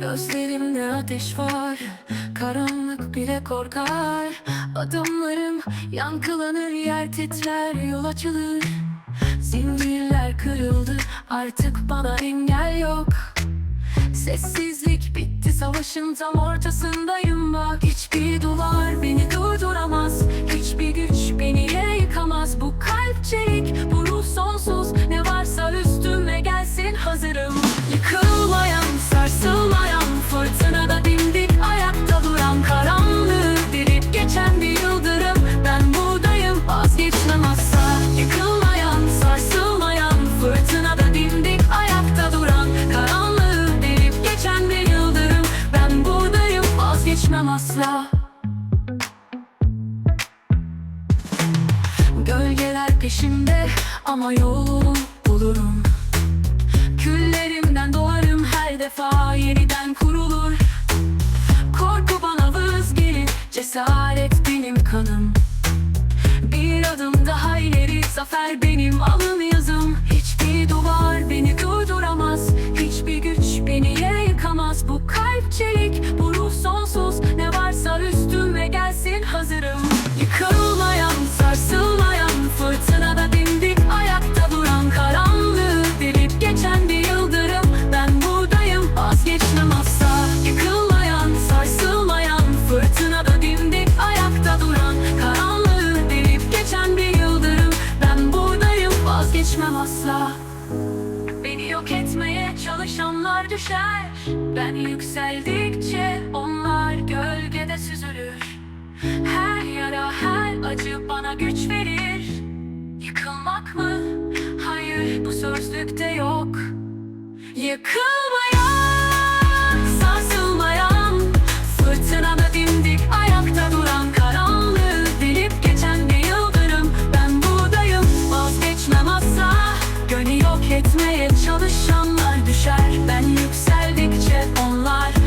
Gözlerimde ateş var Karanlık bile korkar. Adımlarım yankılanır Yer titrer yol açılır. Zincirler kırıldı Artık bana engel yok. Sessizlik bitti savaşın tam ortasındayım bak. Hiçbir duvar beni vazgeçmem asla. Gölgeler peşimde ama yolumu bulurum. Küllerimden doğarım her defa yeniden kurulur. Korku bana vız gelir, cesaret benim kanım. Bir adım daha ileri, zafer benim hazırım Yıkılmayan, sarsılmayan, fırtınada dimdik ayakta duran Karanlığı delip geçen bir yıldırım, ben buradayım vazgeçmem asla. Yıkılmayan, sarsılmayan, fırtınada dimdik ayakta duran Karanlığı delip geçen bir yıldırım, ben buradayım vazgeçmem asla. Beni yok etmeye çalışanlar düşer. Ben yükseldikçe onlar acı bana güç verir. Yıkılmak mı? Hayır bu sözlükte yok. Yıkılmaya sarsılmayan Fırtınada dimdik ayakta duran karanlığı Delip geçen bir yıldırım. Ben buradayım Vazgeçmem asla. Gönü yok etmeye çalışanlar düşer. Ben yükseldikçe onlar